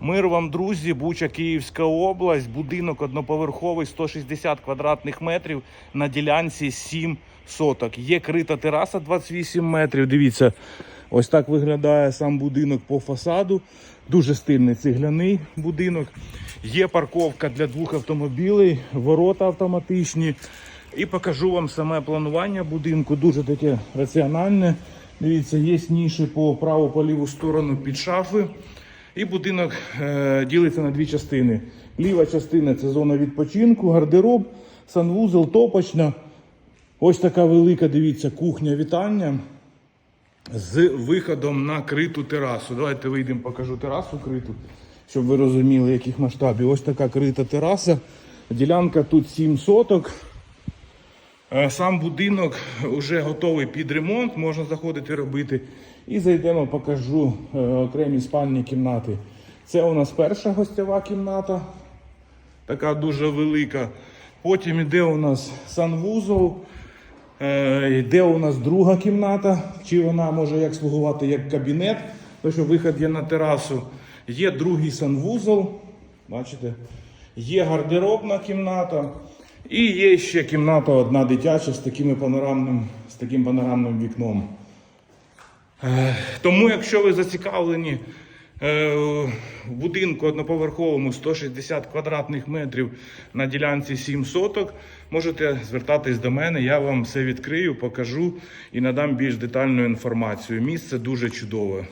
Мир вам, друзі, Буча, Київська область, будинок одноповерховий, 160 квадратних метрів на ділянці 7 соток. Є крита тераса 28 метрів. Дивіться, ось так виглядає сам будинок по фасаду. Дуже стильний цегляний будинок. Є парковка для двох автомобілей, ворота автоматичні. І покажу вам саме планування будинку. Дуже таке раціональне. Дивіться, є ніші по праву по ліву сторону під шафи. І будинок е, ділиться на дві частини. Ліва частина це зона відпочинку, гардероб, санвузол, топочна. Ось така велика, дивіться, кухня вітання з виходом на криту терасу. Давайте вийдемо, покажу терасу криту, щоб ви розуміли, яких масштабів. Ось така крита тераса. Ділянка тут 7 соток. Е, Сам будинок вже готовий під ремонт, можна заходити робити. І зайдемо, покажу е, окремі спальні кімнати. Це у нас перша гостьова кімната, така дуже велика. Потім йде у нас санвузол, е, йде у нас друга кімната, чи вона може як слугувати як кабінет, тому що вихід є на терасу. Є другий санвузол, бачите, є гардеробна кімната. І є ще кімната одна дитяча з, такими панорамним, з таким панорамним вікном. Е, Тому, якщо ви зацікавлені е, в будинку одноповерховому 160 квадратних метрів на ділянці 7 соток, можете звертатись до мене, я вам все відкрию, покажу і надам більш детальну інформацію. Місце дуже чудове.